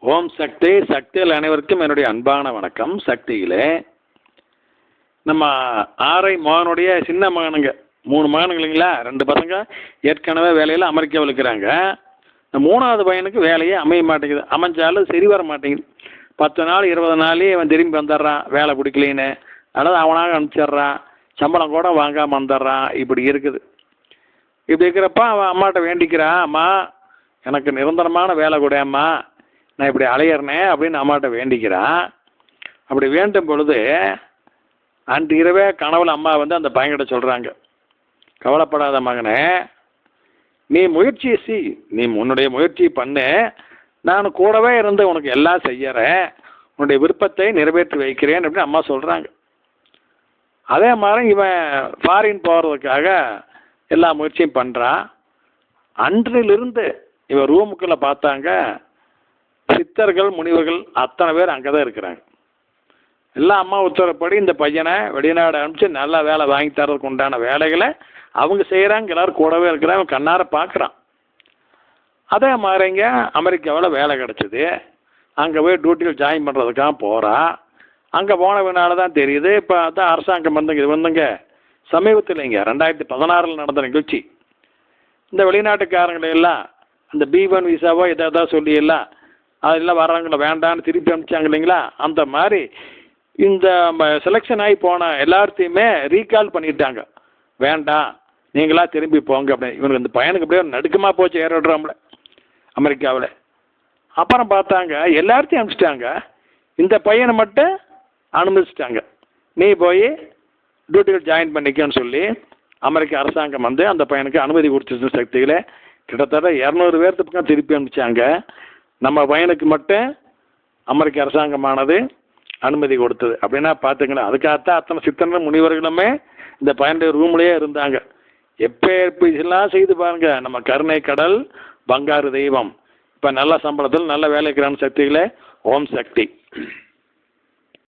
ஓம் சக்தி சக்தியில் அனைவருக்கும் என்னுடைய அன்பான வணக்கம். சக்தியில் நம்ம ஆரை மகனுடைய சின்ன மகனுங்க. மூணு மகனுங்க இல்லைங்களா? ரெண்டு பசங்க. ஏற்கனவே வேலையில் அமெரிக்காவில் இருக்கிறாங்க. இந்த மூணாவது பையனுக்கு வேலையே அமைய மாட்டேங்குது. அமைஞ்சாலும் சரி வர மாட்டேங்குது. பத்து நாள் இருபது நாளே அவன் திரும்பி வந்துடுறான். வேலை பிடிக்கலின்னு அதாவது அவனாக அனுப்பிச்சிட்றான். சம்பளம் கூட வாங்காமல் வந்துடுறான். இப்படி இருக்குது. இப்படி இருக்கிறப்ப அவன் அம்மாட்ட வேண்டிக்கிறான். அம்மா எனக்கு நிரந்தரமான வேலை கூடம்மா நான் இப்படி அலையிறனே அப்படின்னு அம்மாட்ட வேண்டிக்கிறான். அப்படி வேண்டும் பொழுது அன்று இரவே கனவுல அம்மா வந்து அந்த பையன்கிட்ட சொல்கிறாங்க கவலைப்படாத மகனே நீ முயற்சி செய். நீ உன்னுடைய முயற்சி பண்ணு. நான் கூடவே இருந்து உனக்கு எல்லாம் செய்யறேன். உன்னுடைய விருப்பத்தை நிறைவேற்றி வைக்கிறேன் அப்படின்னு அம்மா சொல்கிறாங்க அதே மாதிரி இவன் ஃபாரின் போகிறதுக்காக எல்லா முயற்சியும் பண்ணுறான் அன்றிலிருந்து இவன் ரூமுக்குள்ளே பார்த்தாங்க. சித்தர்கள் முனிவர்கள் அத்தனை பேர் அங்கே தான் இருக்கிறாங்க. எல்லாம் அம்மா உத்தரப்படி இந்த பையனை வெளிநாடு அனுப்பிச்சு நல்லா வேலை வாங்கி தரதுக்கு உண்டான வேலைகளை அவங்க செய்கிறாங்க எல்லோரும் கூடவே இருக்கிறாங்க அவன் கண்ணார பார்க்குறான். அதே மாதிரிங்க அமெரிக்காவில் வேலை கிடச்சிது. அங்கே போய் டியூட்டியில் ஜாயின் பண்ணுறதுக்காக போகிறான் அங்கே போனவனால தான் தெரியுது. இப்போ அதான் அரசாங்கம் வந்துங்க இது வந்துங்க சமீபத்தில் இங்கே ரெண்டாயிரத்தி பதினாறில் நடந்த நிகழ்ச்சி. இந்த வெளிநாட்டுக்காரங்களை எல்லாம் அந்த பி ஒன் விசாவோ எதாவது சொல்லி எல்லாம் அதெல்லாம் வர்றவங்கள வேண்டான்னு திருப்பி அனுப்பிச்சாங்க இல்லைங்களா? அந்த மாதிரி இந்த செலெக்ஷன் ஆகி போன எல்லாத்தையுமே ரீகால் பண்ணிட்டாங்க. வேண்டாம் நீங்களா திரும்பி போங்க அப்படின்னு. இவனுக்கு இந்த பையனுக்கு அப்படியே நடுக்கமாக போச்சு ஏரோட்ராமில் அமெரிக்காவில். அப்புறம் பார்த்தாங்க எல்லாத்தையும் அனுப்பிச்சிட்டாங்க. இந்த பையனை மட்டும் அனுமதிச்சிட்டாங்க. நீ போய் டியூட்டியில் ஜாயின் பண்ணிக்கன்னு சொல்லி அமெரிக்க அரசாங்கம் வந்து அந்த பையனுக்கு அனுமதி கொடுத்துச்சு சக்திகளை கிட்டத்தட்ட இரநூறு பேர்த்து பக்கம் திருப்பி அனுப்பிச்சாங்க. நம்ம பையனுக்கு மட்டும் அமெரிக்க அரசாங்கமானது அனுமதி கொடுத்தது. அப்படின்னா பார்த்துங்களேன் அதுக்காகத்தான் அத்தனை சித்தன முனிவர்களுமே இந்த பையனுடைய ரூம்லேயே இருந்தாங்க. எப்போ செய்து பாருங்க. நம்ம கருணை கடல் பங்காரு தெய்வம். இப்போ நல்ல சம்பளத்தில் நல்ல வேலைக்கிறான் சக்திகளே ஓம் சக்தி.